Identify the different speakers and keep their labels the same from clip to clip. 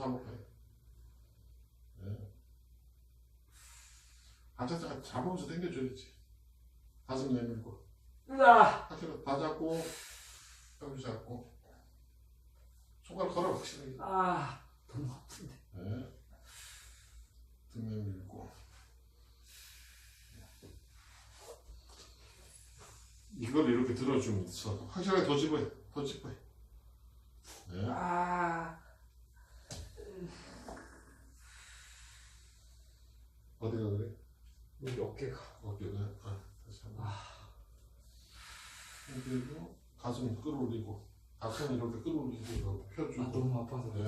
Speaker 1: 잡을까요? 네. 앉아서 잡으면서 당겨줘야지. 가슴 내밀고.
Speaker 2: 으아!
Speaker 1: 확실히 다 잡고, 여기 잡고. 손가락 걸어, 확실히.
Speaker 2: 아, 너무 아픈데.
Speaker 1: 네. 등 내밀고. 이걸 이렇게 들어주면서 확실하게 더 집어요. 더 집어요. 네.
Speaker 2: 아,
Speaker 1: 어디가 그래?
Speaker 2: 여기 어깨가.
Speaker 1: 어깨가. 아, 다시 한 번. 그리고 가슴 끌어올리고 가슴 이렇게 끌어올리고 이렇게
Speaker 2: 아,
Speaker 1: 펴주고.
Speaker 2: 너무 아파서.
Speaker 1: 네.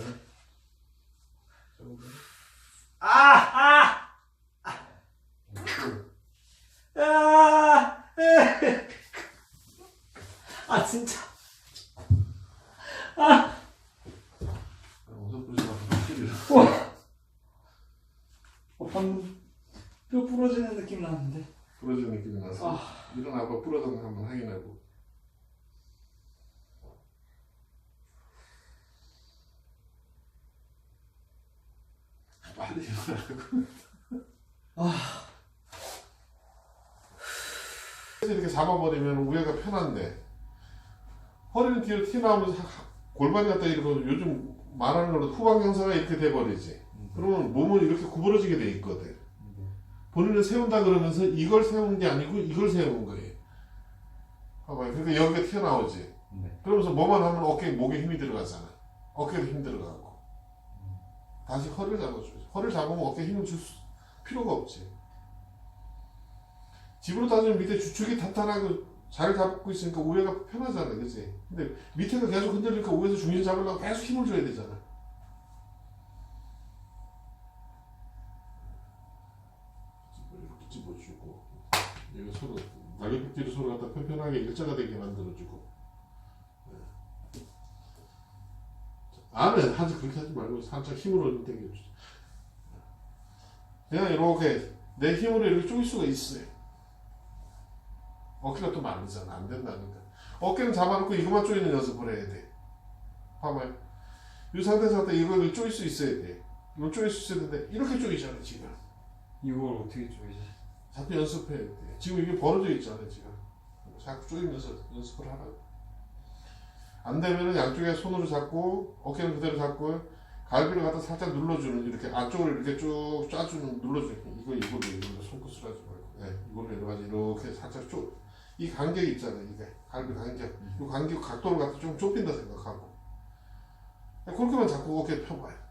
Speaker 1: 아,
Speaker 2: 아,
Speaker 1: 또.
Speaker 2: 아, 에. 아, 진짜.
Speaker 1: 마. 확실히.
Speaker 2: 어, 방금 뼈 부러지는 느낌 나는데.
Speaker 1: 부러지는 느낌이 나서
Speaker 2: 아,
Speaker 1: 일어나봐 부러졌나 한번 확인하고.
Speaker 2: 아,
Speaker 1: 이렇게 잡아버리면 우회가 편한데. 허리는 뒤로 튀어나오면서 하- 골반이 갖다 이렇게 요즘 말하는 걸로 후방경사가 이렇게 돼버리지. 그러면 몸은 이렇게 구부러지게 돼 있거든. 본인은 세운다 그러면서 이걸 세운 게 아니고 이걸 세운 거예요. 봐봐요. 그러니까 여기가 튀어나오지.
Speaker 2: 네.
Speaker 1: 그러면서 뭐만 하면 어깨 목에 힘이 들어가잖아. 어깨도 힘 들어가고 다시 허리를 잡아줘야지 허리를 잡으면 어깨에 힘을 줄 수- 필요가 없지. 집으로 따지면 밑에 주축이 탄탄하고 잘 잡고 있으니까 우회가 편하잖아 그치? 근데 밑에가 계속 흔들리니까 우에서 중심 잡으려고 계속 힘을 줘야 되잖아. 이렇게 집어주고 여기 서로 날개뼈끼리 서로 갖다 편편하게 일자가 되게 만들어주고 안에 하지 그렇게 하지 말고 살짝 힘으로 좀 당겨주죠 그냥 이렇게 내 힘으로 이렇게 조일 수가 있어요 어깨가 또 많으잖아 안 된다니까 어깨는 잡아놓고 이것만 조이는 연습을 해야 돼 봐봐요 이 상태에서 갖다 이걸 조일 수 있어야 돼 이걸 조일 수 있어야 되는데 이렇게 조이잖아 지금
Speaker 2: 이걸 어떻게 조이지?
Speaker 1: 자꾸 연습해야 돼. 지금 이게 벌어져 있잖아, 지금. 자꾸 쪼이면서 연습을 하라고. 안 되면은 양쪽에 손으로 잡고, 어깨는 그대로 잡고, 갈비를 갖다 살짝 눌러주는, 이렇게 안쪽으로 이렇게 쭉 짜주는, 눌러주는. 이거, 이걸로, 이걸로 손끝으로 하지 말고. 네, 이걸로 여러 가지 이렇게 살짝 쪼, 이 간격이 있잖아, 이게. 갈비 간격. 이 간격 각도를 갖다 좀 좁힌다 생각하고. 그렇게만 자꾸 어깨 펴봐요.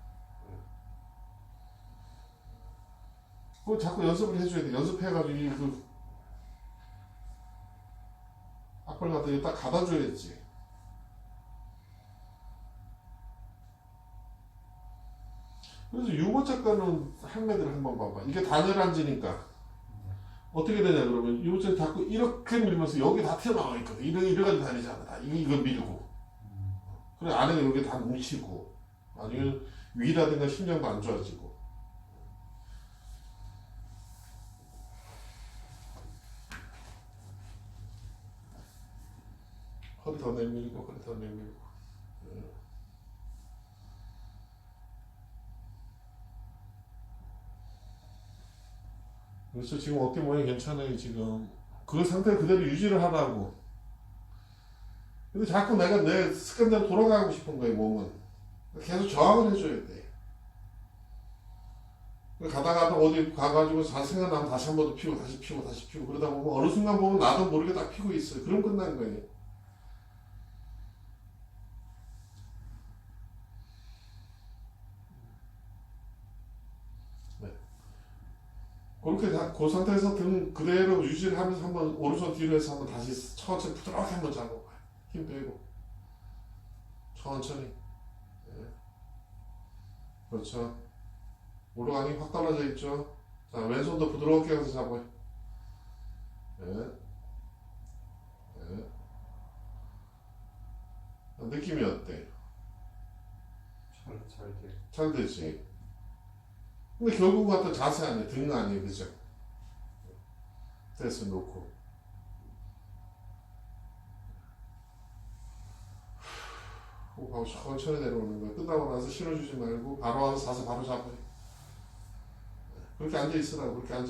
Speaker 1: 그거 자꾸 연습을 해줘야 돼. 연습해가지고 이 그 앞을 갖다 딱 가다줘야지. 그래서 유머 작가는 할매들 한번 봐봐. 이게 단열 앉으니까 어떻게 되냐 그러면 작가 자꾸 이렇게 밀면서 여기 다 튀어나와 있거든. 이래 이래가지고 다니잖아. 다 이거 이거 밀고. 그래 안에 여기 다 뭉치고 아니면 위라든가 심장도 안 좋아지고. 허리 더 내밀고 허리 더 내밀고 그래서 지금 어깨 모양이 괜찮아요 지금. 그 상태 그대로 유지를 하라고. 근데 자꾸 내가 내 습관대로 돌아가고 싶은 거예요 몸은. 계속 저항을 해줘야 돼. 가다가다 어디 가가지고 잘 생각나면 다시 한 번 더 피고 다시 피고 다시 피고 그러다 보면 어느 순간 보면 나도 모르게 딱 피고 있어요. 그럼 끝난 거예요 그렇게 다, 그 상태에서 등 그대로 유지를 하면서 한번 오른손 뒤로 해서 한번 다시 천천히 부드럽게 한번 잡아봐요. 힘 빼고. 천천히. 예. 그렇죠. 올라가니 확 떨어져 있죠. 자, 왼손도 부드럽게 해서 잡아요. 예. 예. 느낌이 어때?
Speaker 2: 잘, 잘 돼.
Speaker 1: 잘 되지. 근데 결국 갖다 자세 아니에요. 등 아니에요. 그죠? 됐어, 놓고. 호흡하고 천천히 내려오는 거야. 끝나고 나서 신어주지 말고 바로 와서 자세 바로 잡아요. 그렇게 앉아 있으라고 그렇게 앉아.